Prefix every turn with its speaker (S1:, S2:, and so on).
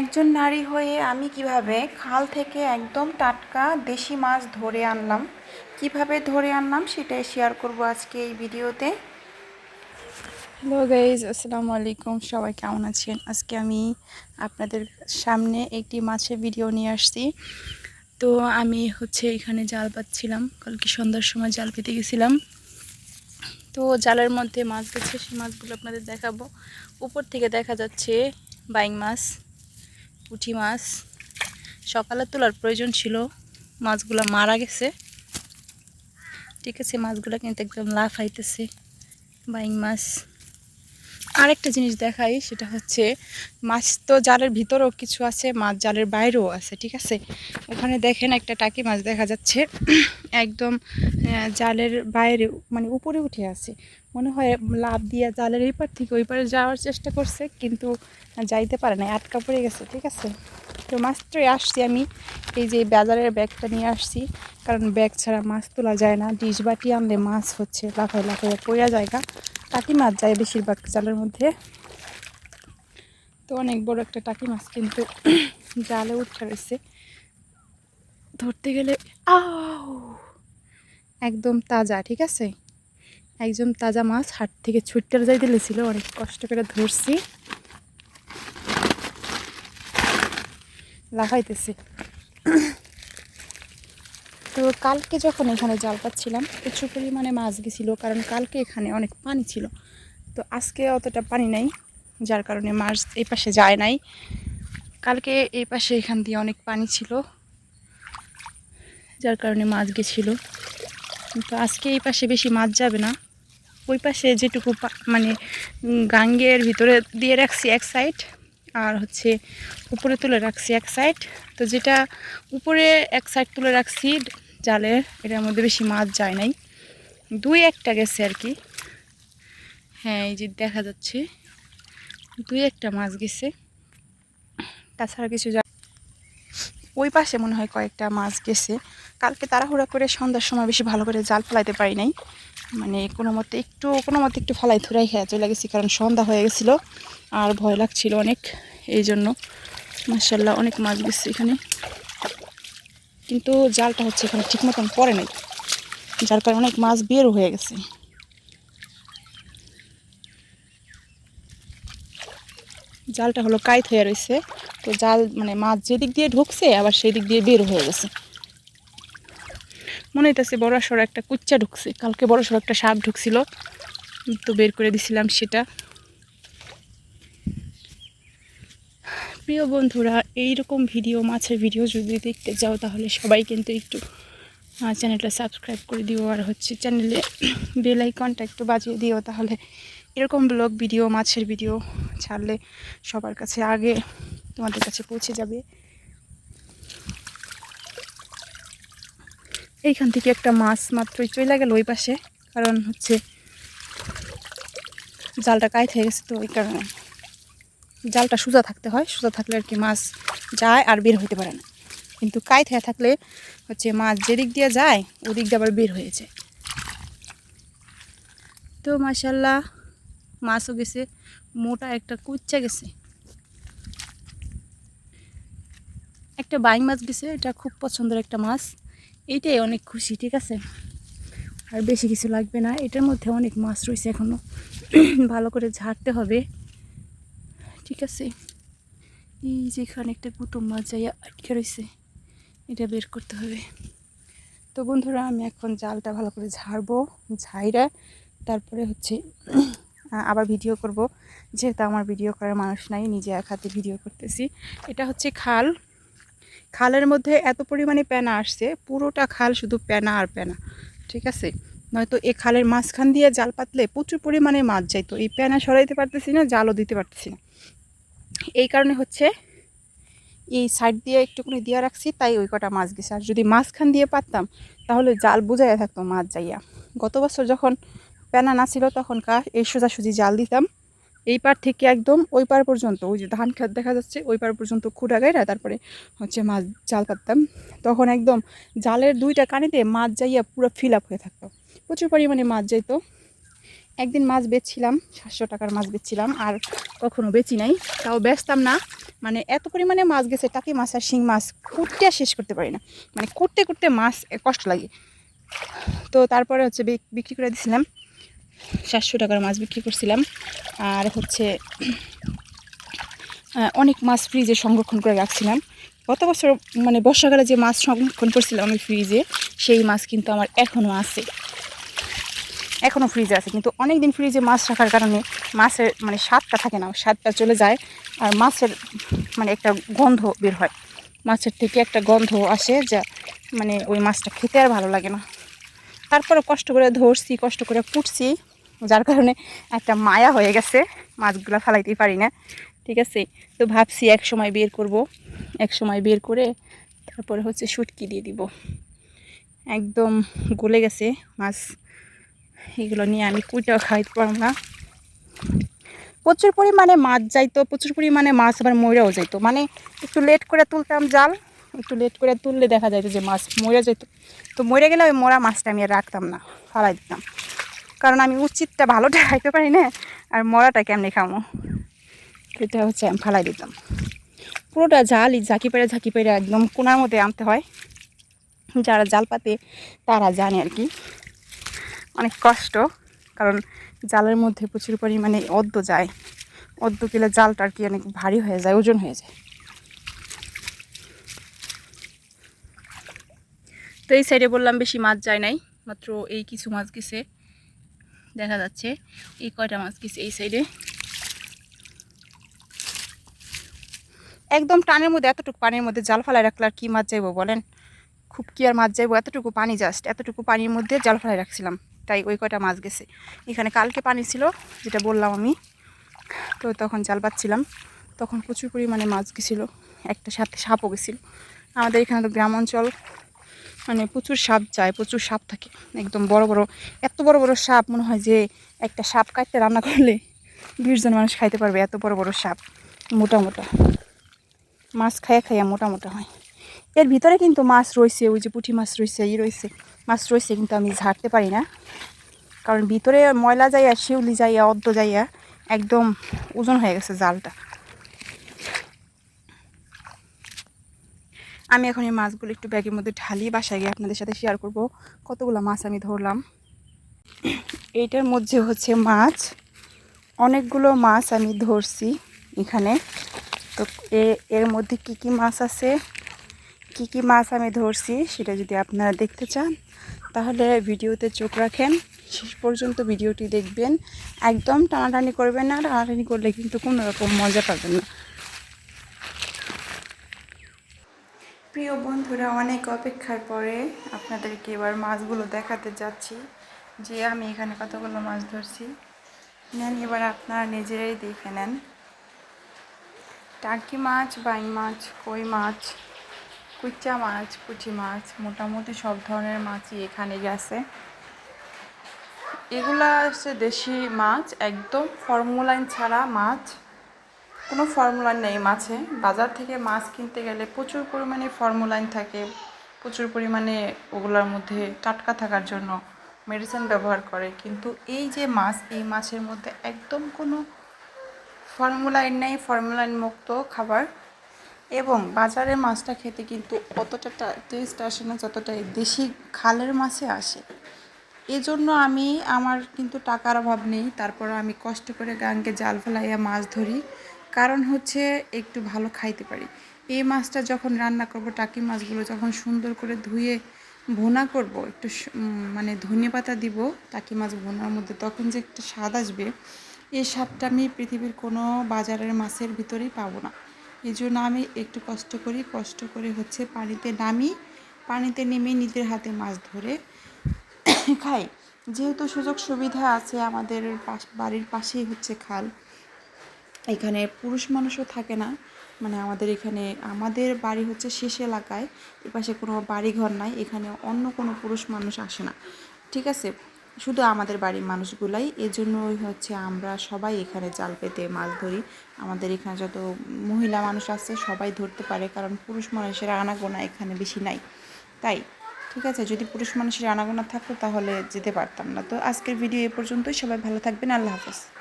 S1: একজন নারী হয়ে আমি কীভাবে খাল থেকে একদম টাটকা দেশি মাছ ধরে আনলাম, কীভাবে ধরে আনলাম সেটাই শেয়ার করব আজকে এই ভিডিওতে। হ্যালো গাইজ আসসালামু আলাইকুম, সবাই কেমন আছেন? আজকে আমি আপনাদের সামনে একটি মাছের ভিডিও নিয়ে আসছি। তো আমি হচ্ছে এখানে জাল পাচ্ছিলাম, কালকে সন্ধ্যার সময় জাল পেতে গেছিলাম। তো জালের মধ্যে মাছ গেছে, সেই মাছগুলো আপনাদের দেখাবো। উপর থেকে দেখা যাচ্ছে বাইং মাছ। পুঁটি মাছ। সকালে তোলার প্রয়োজন ছিল, মাছগুলো মারা গেছে। ঠিক আছে, মাছগুলো কিন্তু একদম লাফ লাফাইতেছে। বাইং মাছ। আরেকটা জিনিস দেখাই, সেটা হচ্ছে মাছ তো জালের ভিতরেও কিছু আছে, মাছ জালের বাইরেও আছে, ঠিক আছে? ওখানে দেখেন একটা টাকি মাছ দেখা যাচ্ছে, একদম জালের বাইরে মানে উপরে উঠে আছে। মনে হয় লাভ দিয়ে জালের এই পার থেকে ওই পারে যাওয়ার চেষ্টা করছে, কিন্তু যাইতে পারে না আটকা পড়ে গেছে, ঠিক আছে? তো মাছ মাত্রই আসছি আমি। এই যে বাজারের ব্যাগটা নিয়ে আসছি। কারণ ব্যাগ ছাড়া মাছ তোলা যায় না। ডিশ বাটি আনলে মাছ হচ্ছে লাফাই লাফাই পড়া জায়গা টাকি মাছ যায় বেশিরভাগ জালের মধ্যে। তো অনেক বড় একটা টাকি মাছ কিন্তু জালে উঠে রয়েছে। ধরতে গেলে, আও! একদম তাজা, ঠিক আছে? একদম তাজা মাছ। হাট থেকে ছুটতে যাই দিলেছিল অনেক কষ্ট করে ধরছি। লাফাইতেছে। তো কালকে যখন এখানে জাল পাচ্ছিলাম, প্রচুর পরিমাণে মাছ গেছিল, কারণ কালকে এখানে অনেক পানি ছিল। তো আজকে অতটা পানি নাই, যার কারণে মাছ এই পাশে যায় নাই। কালকে এই পাশে এখান দিয়ে অনেক পানি ছিল, যার কারণে মাছ গেছিল। কিন্তু আজকে এই পাশে বেশি মাছ যাবে না। ওই পাশে যেটুকু মানে গাঙ্গের ভিতরে দিয়ে রাখছি এক সাইড আর হচ্ছে উপরে তুলে রাখছি এক সাইড তো যেটা উপরে এক সাইড তুলে রাখছি জালের এটার মধ্যে বেশি মাছ যায় নাই। দুই একটা গেছে আর কি। হ্যাঁ এই যে দেখা যাচ্ছে, দুই একটা মাছ গেছে। তাছাড়া কিছু ওই পাশে মনে হয় কয়েকটা মাছ গেছে। কালকে তাড়াহুড়া করে সন্ধ্যার সময় বেশি ভালো করে জাল ফেলাইতে পারি নাই। মানে কোনো মতে একটু, কোনো মতে একটু ফেলাই থুরাই খেয়ে চলে গেছি কারণ সন্ধ্যা হয়ে গেছিল আর ভয় লাগছিল অনেক। এই জন্য মার্শাল্লাহ অনেক মাছ গেছে এখানে। কিন্তু জালটা হচ্ছে এখানে ঠিক মতন পড়ে নাই, যার কারণে অনেক মাছ বেরও হয়ে গেছে। জালটা হলো কাইত হয়ে রয়েছে তো জাল মানে মাছ যেদিক দিয়ে ঢুকছে, আবার সেই দিক দিয়ে বের হয়ে গেছে। মনে হইতেছে বড় সড়ো একটা কুচ্চা ঢুকছে। কালকে বড় সড়ো একটা সাপ ঢুকছিল। তো বের করে দিছিলাম সেটা। প্রিয় বন্ধুরা এই রকম ভিডিও, মাছের ভিডিও যদি দেখতে যাও তাহলে সবাই কিন্তু একটু চ্যানেলটা সাবস্ক্রাইব করে দিও। আর হচ্ছে চ্যানেলে বেল আইকনটা একটু বাজিয়ে দিও, তাহলে এরকম ব্লগ ভিডিও মাছের ভিডিও ছাড়লে সবার কাছে আগে তোমাদের কাছে পৌঁছে যাবে। এইখান থেকে একটা মাছ মাত্রই চলে গেল ওই পাশে, কারণ হচ্ছে জালটা কাইত হয়ে গেছে তো ওই কারণে। জালটা সোজা থাকতে হয়, সোজা থাকলে আর কি মাছ যায় আর বের হইতে পারে না। কিন্তু কাইত হয়ে থাকলে হচ্ছে মাছ যেদিক দিয়ে যায়, ওদিক দিয়ে আবার বের হয়ে যায়। তো মাসাল্লাহ মাছও গেছে, মোটা একটা কুচ্চা গেছে। একটা বাইং মাছ গেছে, এটা খুব পছন্দের একটা মাছ। এইটাই অনেক খুশি, ঠিক আছে? আর বেশি কিছু লাগবে না। এটার মধ্যে অনেক মাছ রয়েছে এখনও ভালো করে ঝাড়তে হবে। ঠিক আছে? এই যেখানে একটা কুতুম মাছ যাইয়া আটকে রয়েছে, এটা বের করতে হবে। তো বন্ধুরা, আমি এখন জালটা ভালো করে ঝাড়বো, ঝাইরা, তারপরে হচ্ছে আবার ভিডিও করব। যেহেতু আমার ভিডিও করার মানুষ নাই, নিজে এক হাতে ভিডিও করতেছি। এটা হচ্ছে খাল। খালের মধ্যে এত পরিমাণে প্যানা আসছে, পুরোটা খাল শুধু প্যানা আর প্যানা ঠিক আছে? নয়তো এই খালের মাঝখান দিয়ে জাল পাতলে প্রচুর পরিমাণে মাছ যাইতো এই প্যানা সরাইতে পারতেছি না, জালও দিতে পারতেছি না। এই কারণে হচ্ছে এই সাইড দিয়ে একটুখানি দিয়ে রাখছি, তাই ওই কটা মাছ গেছে। আর যদি মাঝখান দিয়ে পারতাম তাহলে জাল বোঝাইয়া থাকতো মাছ যাইয়া। গত বছর যখন প্যানা না ছিল তখন কা এই সোজাসুজি জাল দিতাম। এই পার থেকে একদম ওই পার পর্যন্ত, ওই যে ধান খেত দেখা যাচ্ছে ওই পার পর্যন্ত খুঁড়া গাইরা তারপরে হচ্ছে মাছ, জাল পাততাম তখন একদম জালের দুইটা কানিতে মাছ যাইয়া পুরো ফিল আপ হয়ে থাকতো। প্রচুর পরিমাণে মাছ যাইতো। একদিন মাছ বেচছিলাম, সাতশো টাকার মাছ বেচছিলাম, আর কখনো বেচি নাই। তাও বেচতাম না। মানে এত পরিমাণে মাছ গেছে, টাকি মাছ আর শিং মাছ কুটতে শেষ করতে পারি না। মানে কুটতে কুটতে মাছ কষ্ট লাগে। তো তারপরে হচ্ছে বিক- বিক্রি করে দিছিলাম। সাতশো টাকার মাছ বিক্রি করছিলাম। আর হচ্ছে অনেক মাছ ফ্রিজে সংরক্ষণ করে রাখছিলাম। গত বছর মানে বর্ষাকালে যে মাছ সংরক্ষণ করছিলাম আমি ফ্রিজে সেই মাছ কিন্তু আমার এখনও আছে। এখনও ফ্রিজে আছে। কিন্তু অনেক দিন ফ্রিজে মাছ রাখার কারণে মাছের মানে স্বাদটা থাকে না, স্বাদটা চলে যায়। আর মাছের মানে একটা গন্ধ বের হয়। মাছের থেকে একটা গন্ধ আসে যা মানে ওই মাছটা খেতে আর ভালো লাগে না। তারপরে কষ্ট করে ধরছি, কষ্ট করে পুটছি, যার কারণে একটা মায়া হয়ে গেছে, মাছগুলো ফেলাইতেই পারি না। ঠিক আছে? তো ভাবছি এক সময় বের করব। এক সময় বের করে তারপরে হচ্ছে শুটকি দিয়ে দিব। একদম গলে গেছে মাছ। এগুলো নিয়ে আমি কুইটাও খাইতে পারব না। প্রচুর পরিমাণে মাছ যাইতো, প্রচুর পরিমাণে মাছ আবার ময়রাও যাইতো। মানে একটু লেট করে তুলতাম জাল একটু লেট করে তুললে দেখা যাইতো যে মাছ মরে যেত। তো মরে গেলে ওই মরা মাছটা আমি আর রাখতাম না, ফালাই দিতাম। কারণ আমি উচিতটা ভালোটা খাইতে পারি না, আর মরাটা কেমনি খামো? এটা হচ্ছে আমি ফালাই দিতাম। পুরোটা জালই ঝাঁকি পেড়ে ঝাঁকি পেড়ে একদম কোনার মধ্যে আনতে হয়। যারা জাল পাতে তারা জানে আর কি। অনেক কষ্ট, কারণ জালের মধ্যে প্রচুর পরিমাণে অদ্দ যায়। অদ্দ গেলে জালটা আর কি অনেক ভারী হয়ে যায়, ওজন হয়ে যায়। তো এই সাইডে বললাম বেশি মাছ যায় নাই, মাত্র এই কিছু মাছ গেছে। দেখা যাচ্ছে এই কয়টা মাছ গেছে এই সাইডে একদম টানের মধ্যে, এতটুকু পানির মধ্যে জাল ফেলায় রাখলে আর কি মাছ যাইবো বলেন? খুব কি আর মাছ যাইবো? এতটুকু পানি জাস্ট এতটুকু পানির মধ্যে জাল ফেলায় রাখছিলাম। তাই ওই কয়টা মাছ গেছে। এখানে কালকে পানি ছিল, যেটা বললাম আমি। তো তখন জাল পাচ্ছিলাম। তখন প্রচুর পরিমাণে মাছ গেছিল। একটা সাথে সাপও গেছিল। আমাদের এখানে তো গ্রাম অঞ্চল মানে প্রচুর সাপ যায়, প্রচুর সাপ থাকে। একদম বড় বড়, এত বড় বড় সাপ মনে হয় যে একটা সাপ কাটতে রান্না করলে বিশজন মানুষ খাইতে পারবে, এত বড় বড় সাপ। মোটা মোটা। মাছ খাইয়া খাইয়া মোটা মোটা হয়। এর ভিতরে কিন্তু মাছ রয়েছে, ওই যে পুঁটি মাছ রয়েছে, ই রয়েছে। মাছ রয়েছে কিন্তু আমি ঝাড়তে পারি না। কারণ ভিতরে ময়লা যাইয়া, শিউলি যাইয়া, অদ্দ যাইয়া একদম ওজন হয়ে গেছে জালটা। আমি এখন এই মাছগুলো একটু ব্যাগের মধ্যে ঢালি বাসায় গিয়ে আপনাদের সাথে শেয়ার করব। কতগুলো মাছ আমি ধরলাম। এইটার মধ্যে হচ্ছে মাছ। অনেকগুলো মাছ আমি ধরছি এখানে। তো এর মধ্যে কি কি মাছ আছে? কি কি মাছ আমি ধরছি সেটা যদি আপনারা দেখতে চান, তাহলে ভিডিওতে চোখ রাখেন। শেষ পর্যন্ত ভিডিওটি দেখবেন। একদম টানাটানি করবেন না। টানাটানি করলে কিন্তু কোনো রকম মজা পাবেন না। প্রিয় বন্ধুরা, অনেক অপেক্ষার পরে আপনাদেরকে এবার মাছগুলো দেখাতে যাচ্ছি। যে আমি এখানে কতগুলো মাছ ধরছি। নেন, এবার আপনারা নিজেরাই দেখে নেন। টাকি মাছ, বাই মাছ, কই মাছ কুচা মাছ, পুঁটি মাছ, মোটামুটি সব ধরনের মাছই এখানে গেছে। এগুলা হচ্ছে দেশি মাছ, একদম ফর্মুলাইন ছাড়া মাছ। কোনো ফর্মুলাইন নেই মাছে। বাজার থেকে মাছ কিনতে গেলে প্রচুর পরিমাণে ফর্মুলাইন থাকে। প্রচুর পরিমাণে ওগুলোর মধ্যে টাটকা থাকার জন্য মেডিসিন ব্যবহার করে। কিন্তু এই যে মাছ, এই মাছের মধ্যে একদম কোনো ফর্মুলাইন নেই ফর্মুলাইন মুক্ত খাবার। এবং বাজারের মাছটা খেতে কিন্তু অতটা টেস্ট আসে না যতটা দেশি খালের মাছে আসে। এজন্য আমি, আমার কিন্তু টাকার অভাব নেই। তারপর আমি কষ্ট করে গাঙ্গে জাল ফেলাইয়া মাছ ধরি। কারণ হচ্ছে একটু ভালো খাইতে পারি। এই মাছটা যখন রান্না করব, টাকি মাছগুলো যখন সুন্দর করে ধুয়ে ভুনা করব, একটু মানে ধনে পাতা দিব টাকি মাছ ভুনার মধ্যে, তখন যে একটা স্বাদ আসবে, এই স্বাদটা আমি পৃথিবীর কোনো বাজারের মাছের ভিতরেই পাবো না। এই জন্য আমি একটু কষ্ট করি, কষ্ট করে হচ্ছে পানিতে নামি, পানিতে নেমে নিজের হাতে মাছ ধরে খাই। যেহেতু সুযোগ সুবিধা আছে আমাদের পাশ বাড়ির পাশেই হচ্ছে খাল এখানে পুরুষ মানুষও থাকে না। মানে আমাদের এখানে, আমাদের বাড়ি হচ্ছে শেষ এলাকায়, এপাশে কোনো বাড়িঘর নাই, এখানে অন্য কোনো পুরুষ মানুষ আসে না। ঠিক আছে? শুধু আমাদের বাড়ির মানুষগুলাই, এজন্যই হচ্ছে আমরা সবাই এখানে জাল পেতে মাছ ধরি। আমাদের এখানে যত মহিলা মানুষ আছে, সবাই ধরতে পারে, কারণ পুরুষ মানুষের আনাগোনা এখানে বেশি নাই। তাই, ঠিক আছে? যদি পুরুষ মানুষের আনাগোনা থাকতো, তাহলে যেতে পারতাম না। তো আজকের ভিডিও এ পর্যন্তই। সবাই ভালো থাকবেন। আল্লাহ হাফেজ।